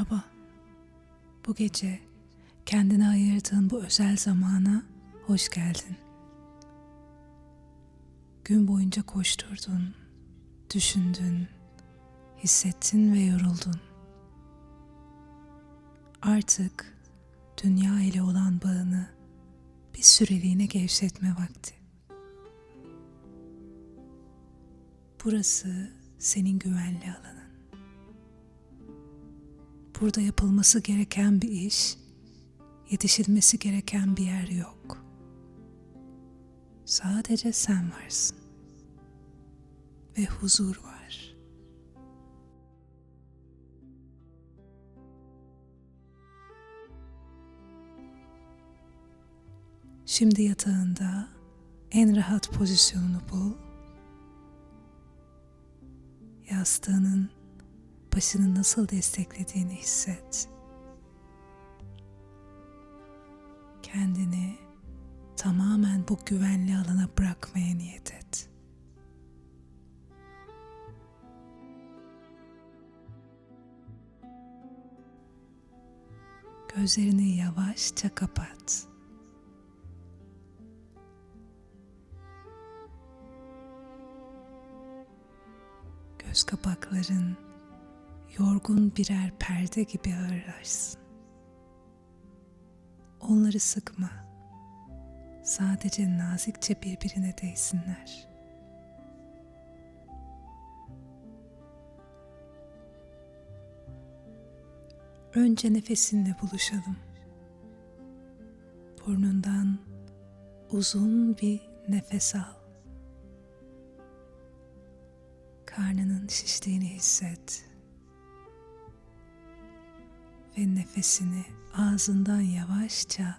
Merhaba. Bu gece kendine ayırdığın bu özel zamana hoş geldin. Gün boyunca koşturdun, düşündün, hissettin ve yoruldun. Artık dünya ile olan bağını bir süreliğine gevşetme vakti. Burası senin güvenli alanın. Burada yapılması gereken bir iş, yetişilmesi gereken bir yer yok. Sadece sen varsın. Ve huzur var. Şimdi yatağında en rahat pozisyonunu bul. Yastığının başını nasıl desteklediğini hisset. Kendini tamamen bu güvenli alana bırakmaya niyet et. Gözlerini yavaşça kapat. Göz kapakların yorgun birer perde gibi ağırlaşsın. Onları sıkma. Sadece nazikçe birbirine değsinler. Önce nefesinle buluşalım. Burnundan uzun bir nefes al. Karnının şiştiğini hisset. Ve nefesini ağzından yavaşça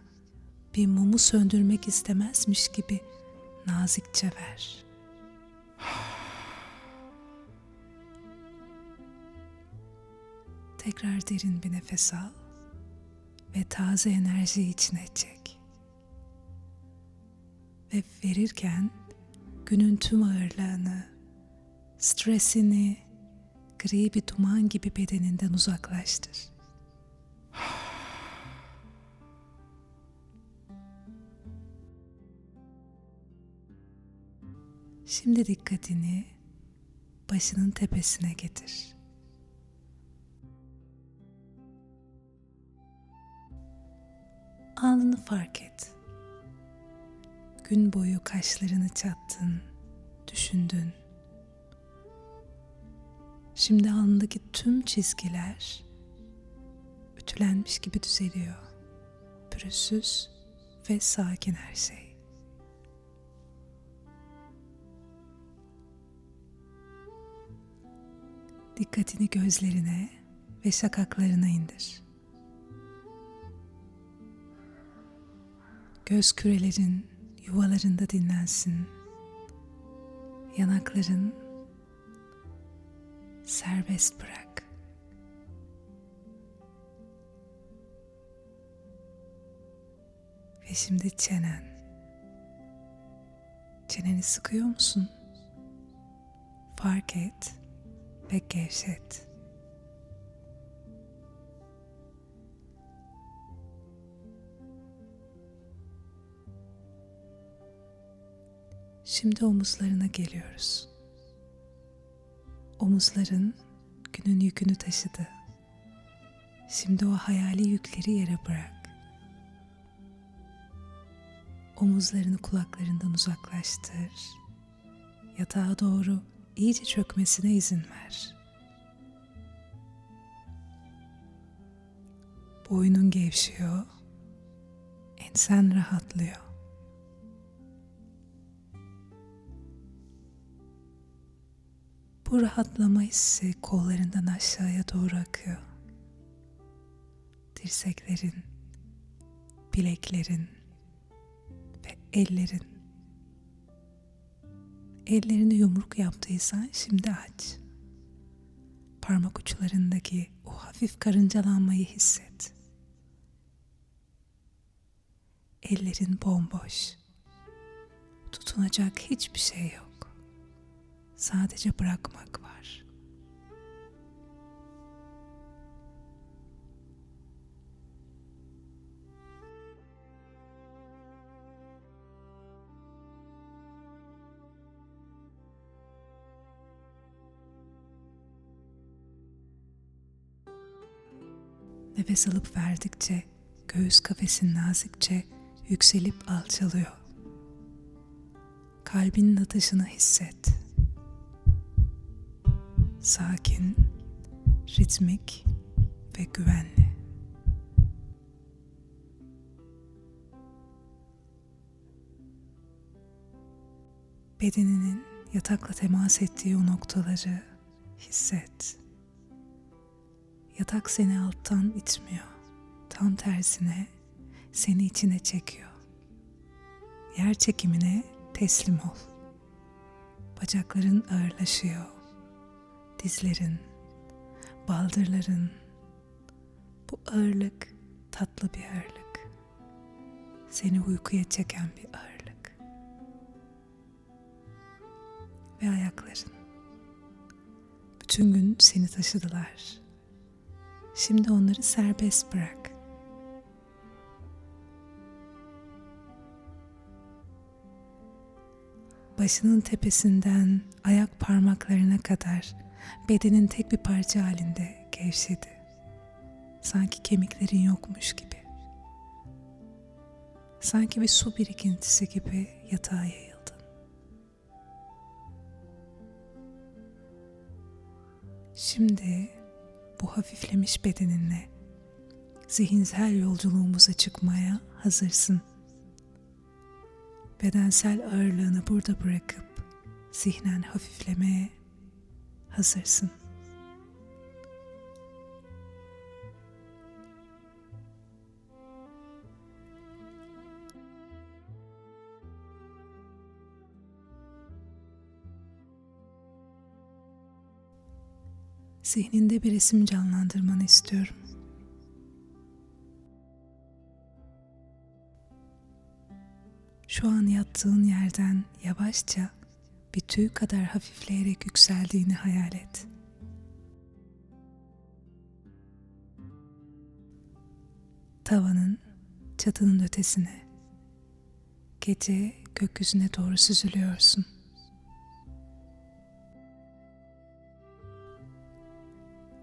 bir mumu söndürmek istemezmiş gibi nazikçe ver. Tekrar derin bir nefes al ve taze enerji içine çek. Ve verirken günün tüm ağırlığını, stresini gri bir duman gibi bedeninden uzaklaştır. Şimdi dikkatini başının tepesine getir. Alnını fark et. Gün boyu kaşlarını çattın, düşündün. Şimdi alnındaki tüm çizgiler ütülenmiş gibi düzeliyor. Pürüzsüz ve sakin her şey. Dikkatini gözlerine ve şakaklarına indir. Göz kürelerin yuvalarında dinlensin. Yanakların serbest bırak. Ve şimdi çenen. Çeneni sıkıyor musun? Fark et ve gevşet. Şimdi omuzlarına geliyoruz. Omuzların günün yükünü taşıdı. Şimdi o hayali yükleri yere bırak. Omuzlarını kulaklarından uzaklaştır. Yatağa doğru iyice çökmesine izin ver. Boynun gevşiyor. Ensen rahatlıyor. Bu rahatlama hissi kollarından aşağıya doğru akıyor. Dirseklerin, bileklerin ve ellerin. Ellerini yumruk yaptıysan şimdi aç. Parmak uçlarındaki o hafif karıncalanmayı hisset. Ellerin bomboş. Tutunacak hiçbir şey yok. Sadece bırakmak Nefes alıp verdikçe göğüs kafesin nazikçe yükselip alçalıyor. Kalbinin atışını hisset. Sakin, ritmik ve güvenli. Bedeninin yatakla temas ettiği o noktaları hisset. Yatak seni alttan itmiyor. Tam tersine seni içine çekiyor. Yer çekimine teslim ol. Bacakların ağırlaşıyor. Dizlerin, baldırların. Bu ağırlık tatlı bir ağırlık. Seni uykuya çeken bir ağırlık. Ve ayakların. Bütün gün seni taşıdılar. Şimdi onları serbest bırak. Başının tepesinden ayak parmaklarına kadar bedenin tek bir parça halinde gevşedi. Sanki kemiklerin yokmuş gibi. Sanki bir su birikintisi gibi yatağa yayıldın. Şimdi bu hafiflemiş bedeninle zihinsel yolculuğumuza çıkmaya hazırsın. Bedensel ağırlığını burada bırakıp zihnen hafiflemeye hazırsın. Zihninde bir resim canlandırmanı istiyorum. Şu an yattığın yerden yavaşça bir tüy kadar hafifleyerek yükseldiğini hayal et. Tavanın çatının ötesine, gece gökyüzüne doğru süzülüyorsun.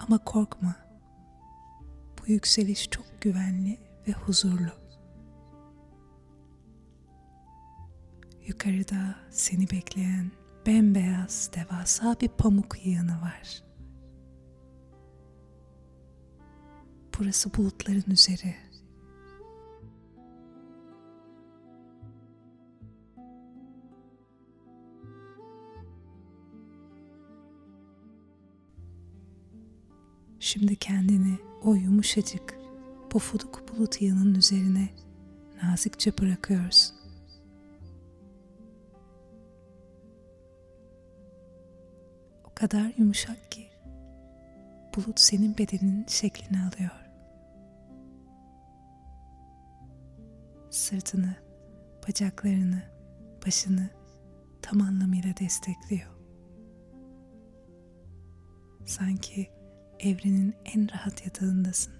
Ama korkma. Bu yükseliş çok güvenli ve huzurlu. Yukarıda seni bekleyen bembeyaz devasa bir pamuk yığını var. Burası bulutların üzeri. Şimdi kendini o yumuşacık pofuduk bulut yığının üzerine nazikçe bırakıyorsun. O kadar yumuşak ki bulut senin bedeninin şeklini alıyor. Sırtını, bacaklarını, başını tam anlamıyla destekliyor. Sanki evrenin en rahat yatağındasın.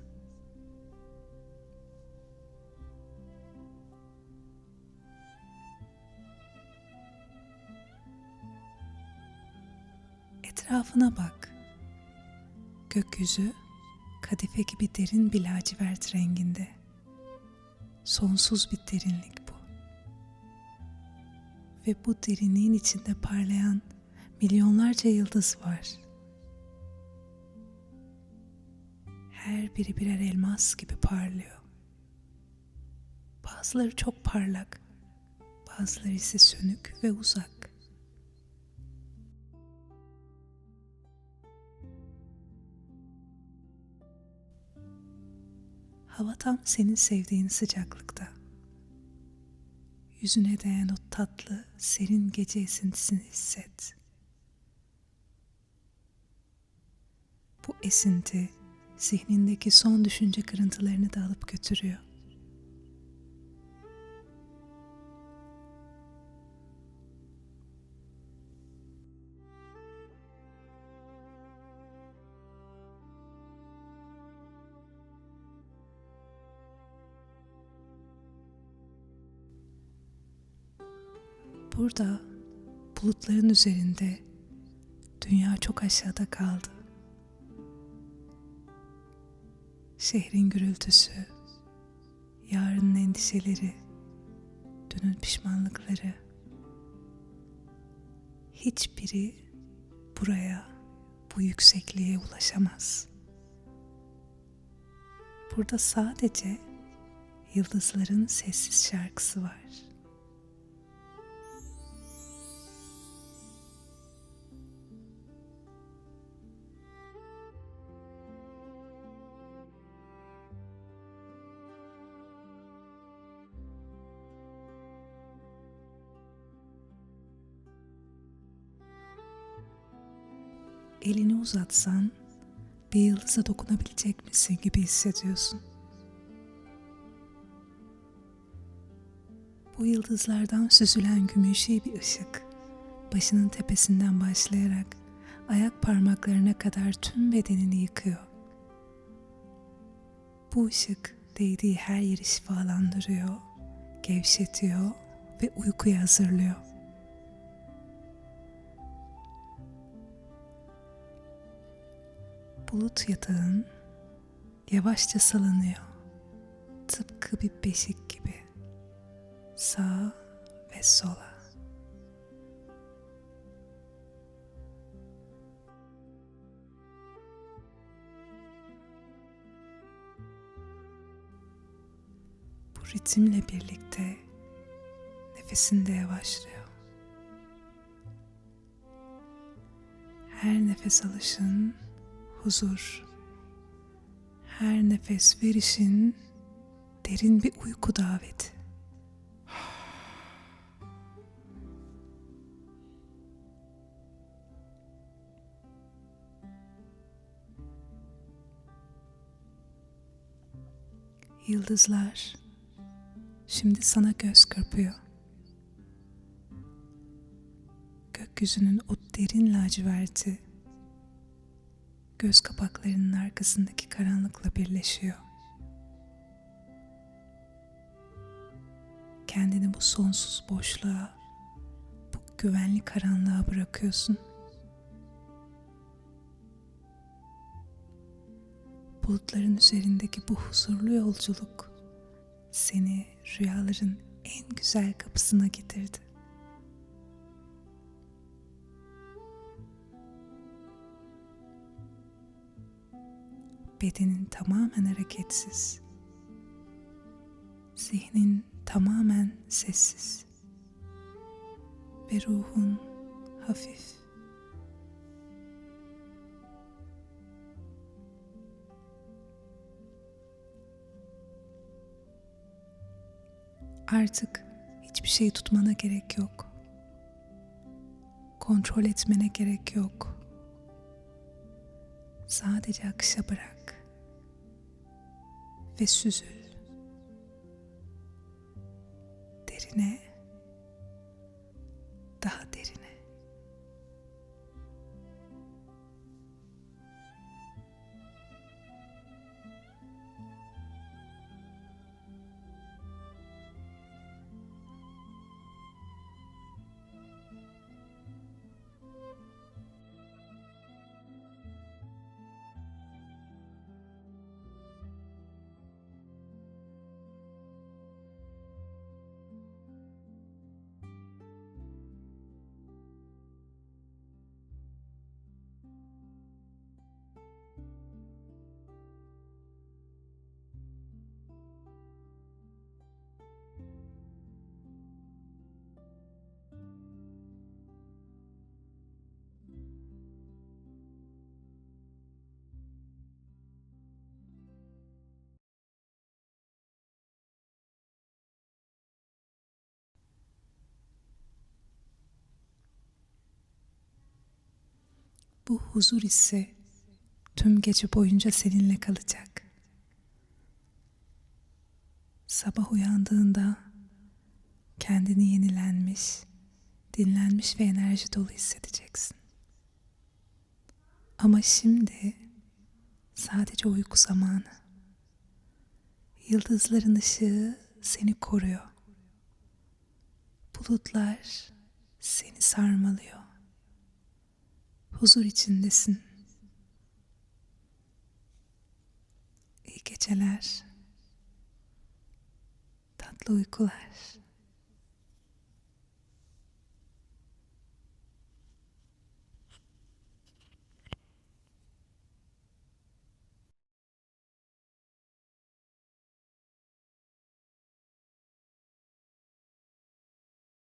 Etrafına bak. Gökyüzü kadife gibi derin bir lacivert renginde. Sonsuz bir derinlik bu. Ve bu derinliğin içinde parlayan milyonlarca yıldız var. Biri birer elmas gibi parlıyor. Bazıları çok parlak, bazıları ise sönük ve uzak. Hava tam senin sevdiğin sıcaklıkta. Yüzüne değen o tatlı, serin gece esintisini hisset. Bu esinti zihnindeki son düşünce kırıntılarını da alıp götürüyor. Burada bulutların üzerinde dünya çok aşağıda kaldı. Şehrin gürültüsü, yarının endişeleri, dünün pişmanlıkları. Hiçbiri buraya, bu yüksekliğe ulaşamaz. Burada sadece yıldızların sessiz şarkısı var. Elini uzatsan bir yıldıza dokunabilecek misin gibi hissediyorsun. Bu yıldızlardan süzülen gümüşi bir ışık, başının tepesinden başlayarak ayak parmaklarına kadar tüm bedenini yıkıyor. Bu ışık değdiği her yeri şifalandırıyor, gevşetiyor ve uykuya hazırlıyor. Bulut yatağın yavaşça salınıyor. Tıpkı bir beşik gibi. Sağa ve sola. Bu ritimle birlikte nefesin de yavaşlıyor. Her nefes alışın huzur. Her nefes verişin derin bir uyku daveti. Yıldızlar şimdi sana göz kırpıyor. Gökyüzünün o derin laciverti göz kapaklarının arkasındaki karanlıkla birleşiyor. Kendini bu sonsuz boşluğa, bu güvenli karanlığa bırakıyorsun. Bulutların üzerindeki bu huzurlu yolculuk seni rüyaların en güzel kapısına getirdi. Bedenin tamamen hareketsiz. Zihnin tamamen sessiz. Ve ruhun hafif. Artık hiçbir şey tutmana gerek yok. Kontrol etmene gerek yok. Sadece akışa bırak ve süzül. Derine, Bu huzur hissi tüm gece boyunca seninle kalacak. Sabah uyandığında kendini yenilenmiş, dinlenmiş ve enerji dolu hissedeceksin. Ama şimdi sadece uyku zamanı. Yıldızların ışığı seni koruyor. Bulutlar seni sarmalıyor. Huzur içindesin. İyi geceler. Tatlı uykular.